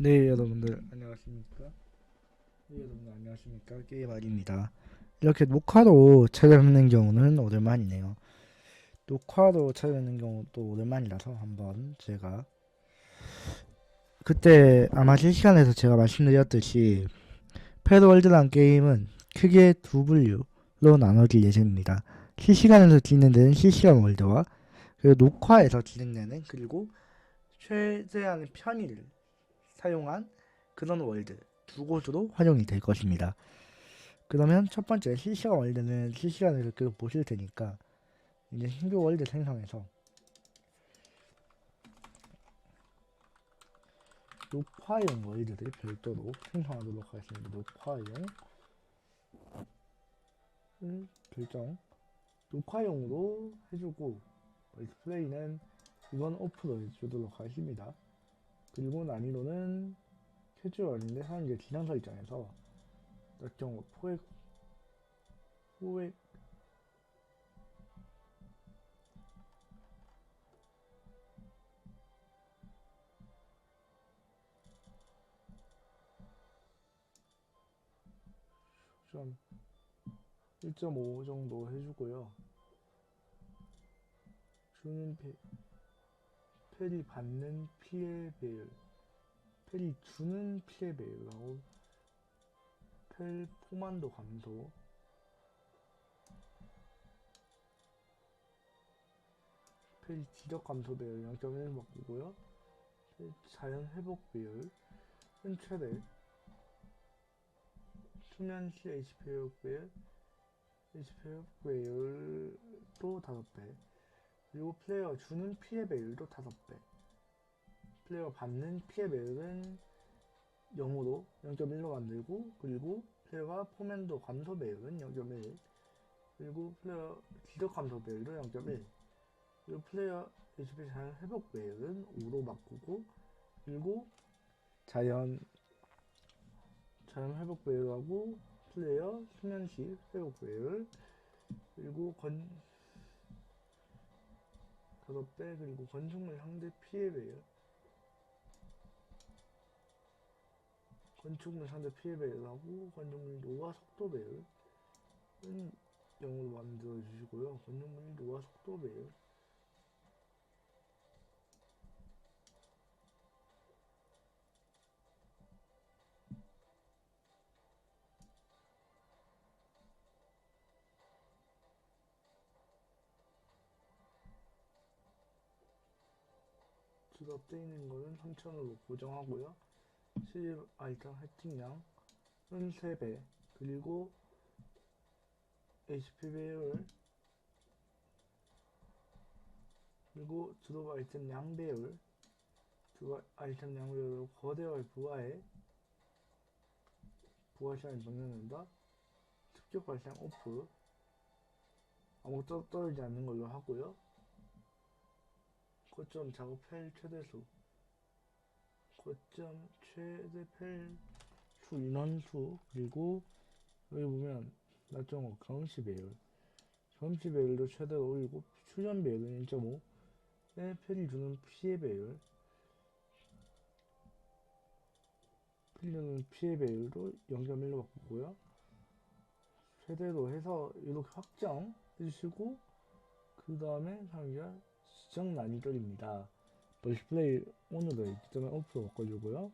네 여러분들. 안녕하십니까? 네 여러분들 안녕하십니까? 게임알입니다. 이렇게 녹화로 촬영하는 경우는 오랜만이네요. 녹화로 촬영하는 경우도 오랜만이라서 한번 제가 그때 아마 실시간에서 제가 말씀드렸듯이 패드월드란 게임은 크게 두 분류로 나눠질 예정입니다. 실시간에서 진행되는 실시간 월드와 그리고 녹화에서 진행되는 그리고 최대한의 편의를 사용한 그런 월드 두 곳으로 활용이 될 것입니다. 그러면 첫 번째 실시간 월드는 실시간에서 계속 보실 테니까 이제 신규 월드 생성해서 녹화용 월드를 별도로 생성하도록 하겠습니다. 녹화용 음, 결정 녹화용으로 해주고 디스플레이는 이건 오프로 해주도록 하겠습니다. 그리고 난이도는 캐주얼인데 사람 이제 지상서 입장에서 몇경 포획 포획 좀 1.5 정도 해주고요. 주는 페, 페리 받는 피해 배율 펠이 주는 피해 배율하고 펠 포만도 감소. 펠 지적 감소 배율 0.1 바꾸고요. 펠 자연 회복 배율 은 최대 수면 시 HP 회복 배율 HP 회복 배율도 5배 그리고 플레이어 주는 피해 배율도 5배. 플레이어가 받는 피해 배율은 0으로 0.1로 만들고 그리고 플레이어가 포맨도 감소 배율은 0.1 그리고 플레이어 지적 감소 배율도 0.1 그리고 플레이어 HP 자연 회복 배율은 5로 바꾸고 그리고 자연 자연 회복 배율하고 플레이어 수면시 회복 배율 그리고 건 5배 그리고 건축물 상대 피해 배율 건축물 상대 피해 배율하고 건축물 노화 속도 배율은 0으로 만들어 주시고요. 건축물 노화 속도 배율 지갑돼 있는 거는 3,000으로 고정하고요. 실립 아이템 획득량은 3배 그리고 HP 배율 그리고 드롭 아이템 양 배율 드롭 아이템 양 배율 거대월 부하에 부하 시간이 정렬된다. 습격 발생 오프. 아무것도 떨어지지 않는 걸로 하고요 거점 작업할 최대수. 거점 최대 펠수 인원수. 그리고 여기 보면 날정어 경시 배율 경시 배율도 최대로 올리고 출전 배율은 1.5 펠이 주는 피해 배율 주는 피해 배율도 0.1로 바꾸고요. 최대로 해서 이렇게 확정 해주시고 그 다음에 상기가 시정 난이도입니다 멀티플레이 오늘은 일단은 오프로 바꿔주고요.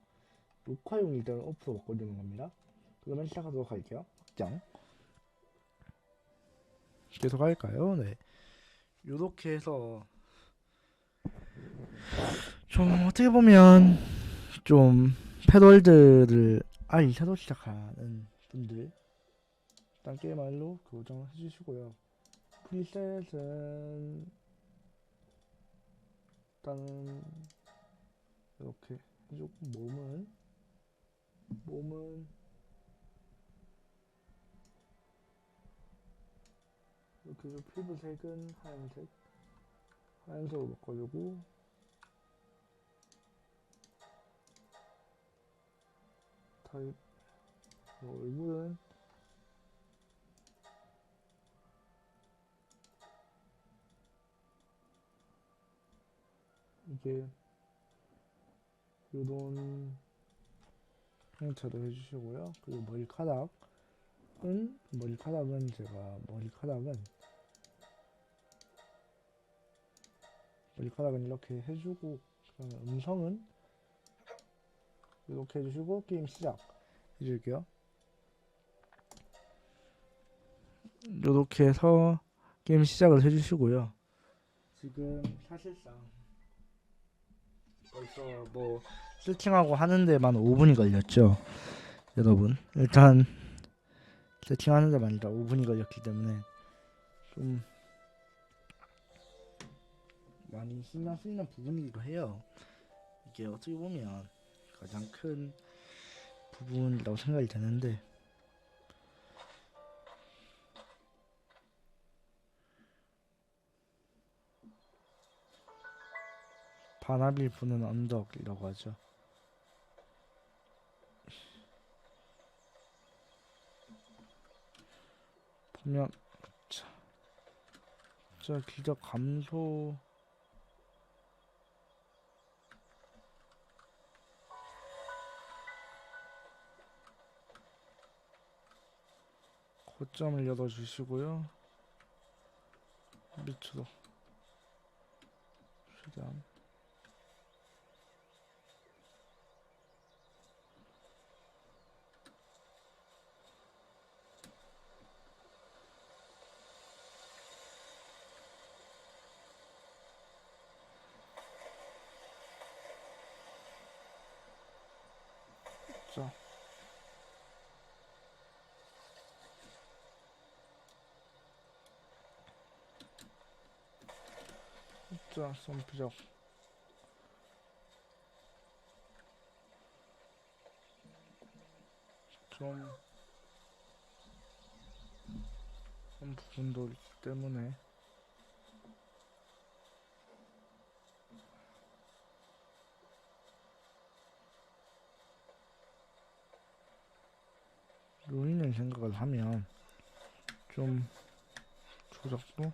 녹화용 일단은 오프로 바꿔주는 겁니다. 그러면 시작하도록 할게요. 확정. 계속 할까요? 네. 요렇게 해서 좀 어떻게 보면 좀 패드월드를 아니 새로 시작하는 분들 일단 게임 말로 교정을 해주시고요. 프리셋은 일단은 이렇게 해주고 몸은 몸은 이렇게 해서 피부색은 하얀색 하얀색으로 바꿔주고 타입 뭐 얼굴은 이게 요런 형태로 해주시고요. 그리고 머리카락은 머리카락은 제가 머리카락은 머리카락은 이렇게 해주고 그다음에 음성은 이렇게 해주시고 게임 시작 해줄게요. 이렇게 해서 게임 시작을 해주시고요. 지금 사실상 벌써 뭐 세팅하고 하는 데만 5분이 걸렸죠. 여러분 일단 세팅하는 데만 일단 5분이 걸렸기 때문에 좀 많이 신경 쓰이는 부분이기도 해요. 이게 어떻게 보면 가장 큰 부분이라고 생각이 되는데 바람이 부는 언덕이라고 하죠. 보면 자, 자 기적 감소 고점을 열어주시고요. 밑으로 최대한 자. 자, 선피적. 좀, 한 부분도 있기 때문에. 요인을 생각을 하면 좀 조작도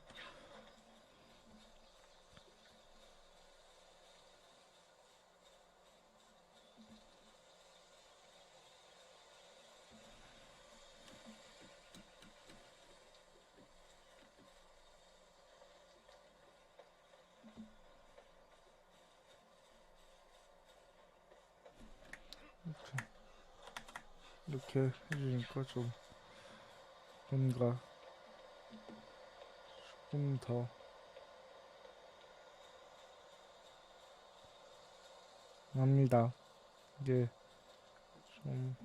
이렇게 해주니까 좀 뭔가 조금 더 합니다. 이게 좀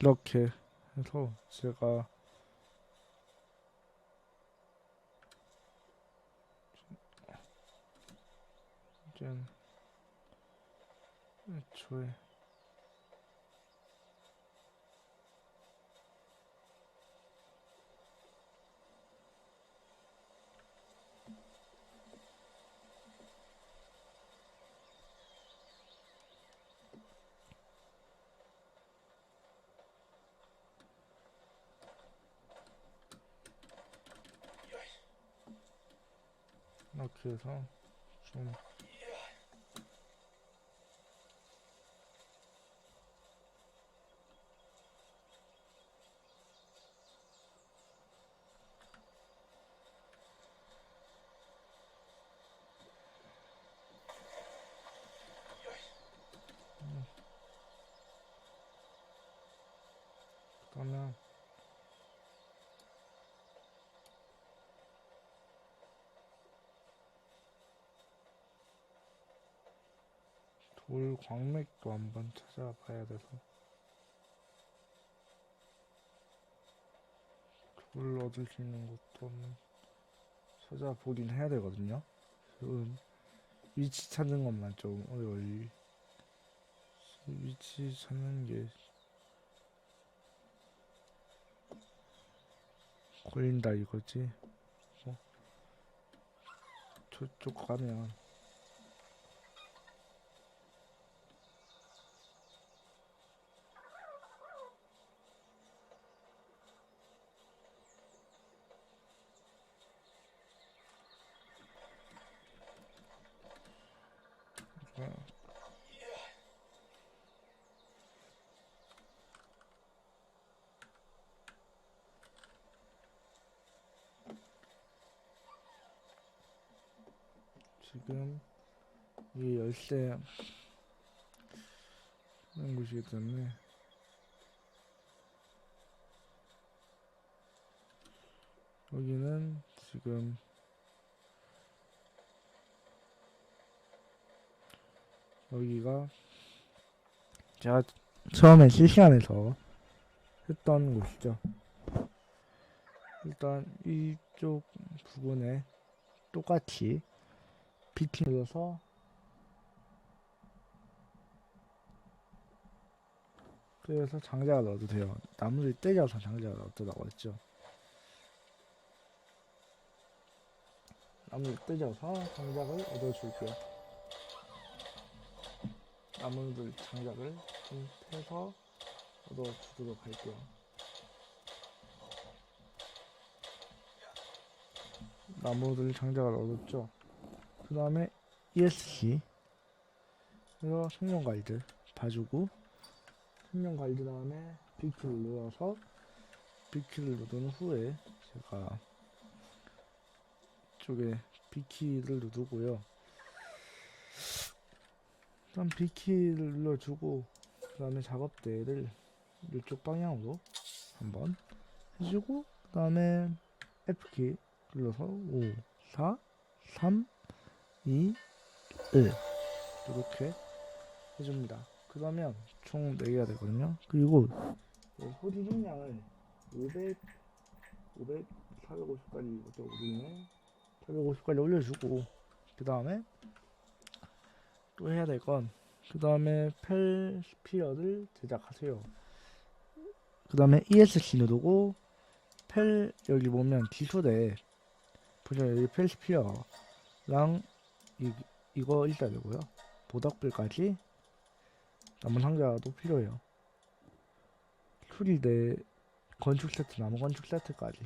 이렇게 해서 제가 이제 애초에 이렇 돌 광맥도 한번 찾아봐야 돼서 돌 얻을 수 있는 곳도 찾아보긴 해야 되거든요. 지금 위치 찾는 것만 좀 어려워요. 위치 찾는 게 걸린다 이거지. 어? 저쪽 가면 지금 이 열쇠 하는 곳이기 때문에 여기는 지금 여기가 제가 처음에 실시간에서 했던 곳이죠. 일단 이쪽 부분에 똑같이 비키 눌러서 그래서 장작을 넣어도 돼요. 나무를 때려서 장작을 넣더라고 했죠. 나무를 때려서 장작을 얻어줄게요. 나무들 장작을 좀 패서 얻어주도록 할게요. 나무들 장작을 얻었죠. 그 다음에 ESC 그래서 생명 가이드 봐주고 생명 가이드 다음에 빅키를 눌러서 빅키를 누른 후에 제가 쪽에 빅키를 누르고요. 일단 빅키를 눌러주고 그 다음에 작업대를 이쪽 방향으로 한번 해주고 그 다음에 F키 눌러서 5, 4, 3, 2, 1 이렇게 해줍니다. 그러면 총 4개가 되거든요. 그리고 이 소리 중량을 500, 500, 450까지 이것도 올리네. 450까지 올려주고 그 다음에 또 해야 될 건 그 다음에 펠 스피어를 제작하세요. 그 다음에 ESC 누르고 펠 여기 보면 기술에 보시면 여기 펠 스피어랑 이, 이거 있어야 되고요. 보닥불까지 남은 상자도 필요해요. 수리대 건축 세트, 나무 건축 세트까지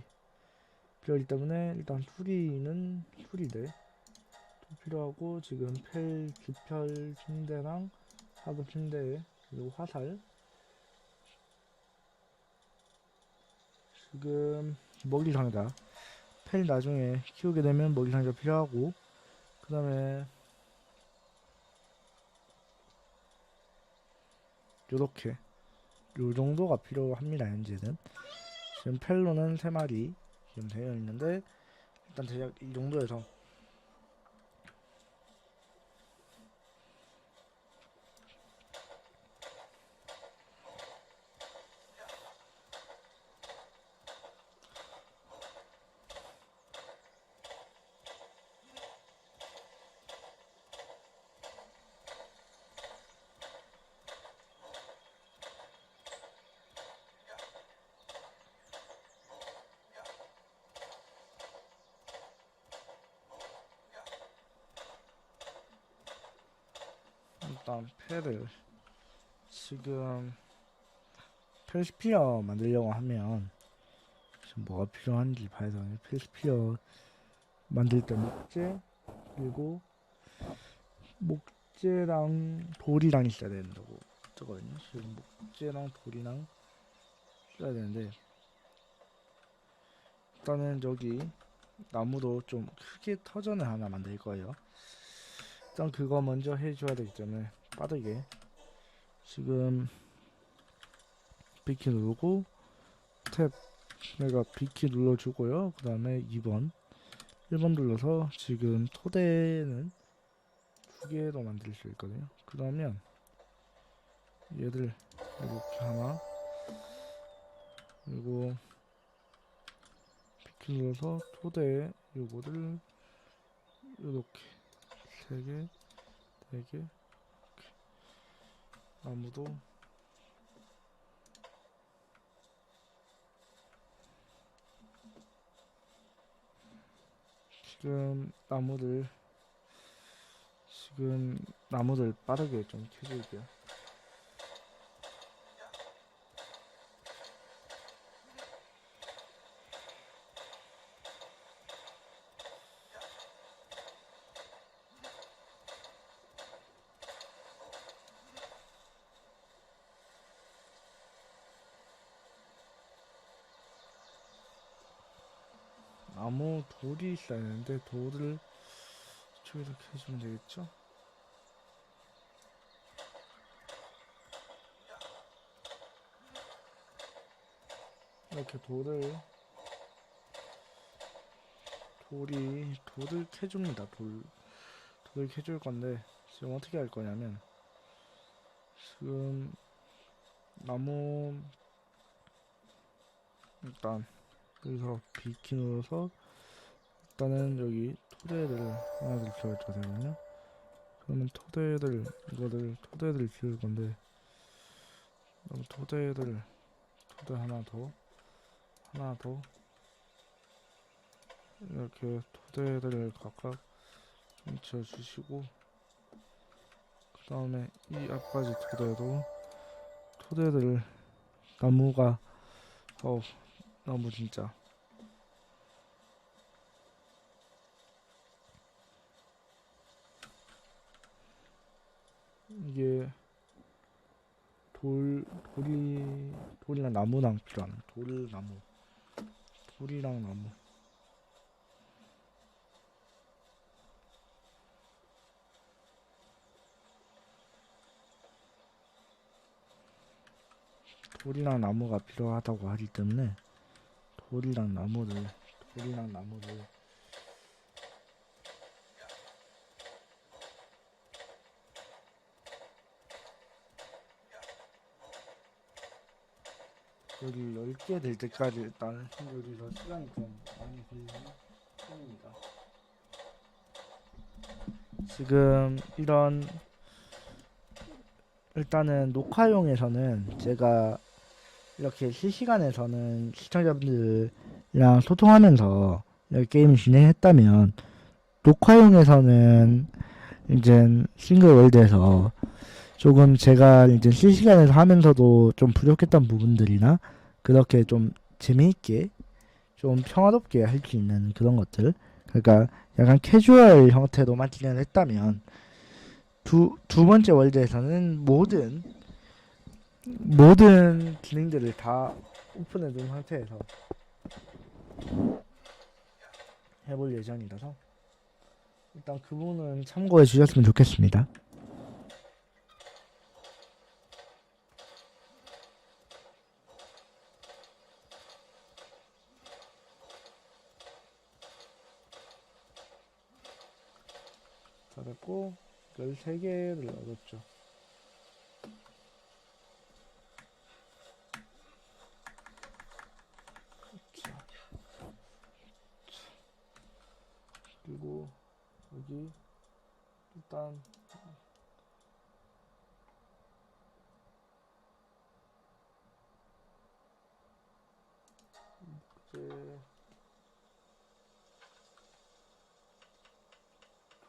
필요하기 때문에 일단 수리는 수리대 또 필요하고 지금 펠 기펼 침대랑 하급 침대 그리고 화살 지금 먹이 상자 펠 나중에 키우게 되면 먹이 상자 필요하고 그 다음에 요렇게 요 정도가 필요합니다 현재는. 지금 펠로는 3마리 지금 되어 있는데 일단 대략 이 정도에서 일단 펠을 지금 펠스피어 만들려고 하면 지금 뭐가 필요한지 봐야 되는데 펠스피어 만들 때 목재 그리고 목재랑 돌이랑 있어야 된다고 뜨거든요. 지금 목재랑 돌이랑 써야 되는데 일단은 여기 나무도 좀 크게 터전을 하나 만들 거예요 일단 그거 먼저 해줘야 되기 때문에 빠르게. 지금 B키 누르고 탭 내가 B키 눌러주고요. 그 다음에 2번 1번 눌러서 지금 토대는 두 개로 만들 수 있거든요. 그러면 얘들 이렇게 하나 그리고 B키 눌러서 토대에 요거를 이렇게 개, 이렇게. 나무도 지금 나무들 지금 나무들 빠르게 좀 캐줄게요. 나무 돌이 있어야 되는데 돌을 이쪽 이렇게 해주면 되겠죠? 이렇게 돌을 돌이 돌을 캐줍니다. 돌 돌을 캐줄 건데 지금 어떻게 할 거냐면 지금 나무 일단 여기서 비키 눌러서 일단은 여기 토대를 하나를 지어줘야 되거든요. 그러면 토대를 이거를 토대를 지을 건데 그럼 토대를 토대 하나 더 하나 더 이렇게 토대들을 각각 좀 지어주시고 그 다음에 이 앞까지 토대도 토대들 나무가 어우 나무 진짜 이게 돌 돌이 돌이랑 나무랑 필요한 돌나무. 돌이랑 나무. 돌이랑 나무가 필요하다고 하기 때문에 돌이랑 나무를 돌이랑 나무를 여기 10개 될 때까지 일단 여기서 시간이 좀 많이 걸리는 편입니다. 지금 이런 일단은 녹화용에서는 제가 이렇게 실시간에서는 시청자분들이랑 소통하면서 게임을 진행했다면 녹화용에서는 이제 싱글 월드에서 조금 제가 이제 실시간에서 하면서도 좀 부족했던 부분들이나 그렇게 좀 재미있게 좀 평화롭게 할 수 있는 그런 것들 그러니까 약간 캐주얼 형태로 만 진행을 했다면 두, 두 번째 월드에서는 모든 모든 기능들을 다 오픈해 둔 상태에서 해볼 예정이라서 일단 그 부분은 참고해 주셨으면 좋겠습니다. 잘했고 13개를 얻었죠. 자. 자. 그리고 여기 일단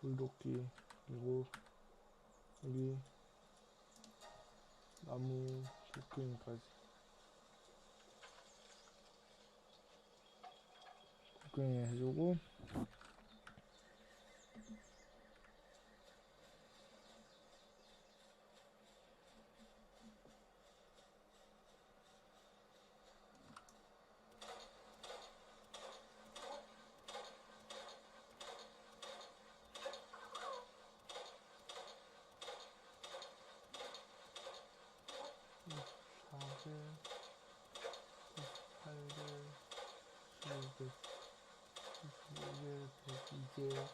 이제 돌도끼 그리고 여기 나무 도끼까지. 도끼 해주고 십개, 십오개, 백이개,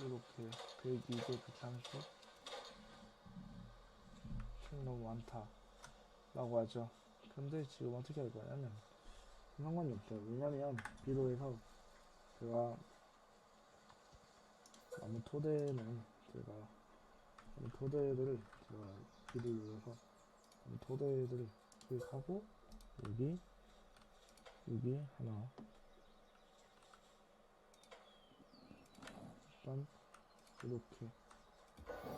이렇게 백이개, 백삼십. 총 너무 많다. 라고 하죠. 근데 지금 어떻게 할 거냐면 상관이 없어요. 왜냐면 비로해서 제가 나무 토대는 제가 나무 토대를 제가 비를 위해서 도대들을 투입하고 여기 여기 하나. 일단 이렇게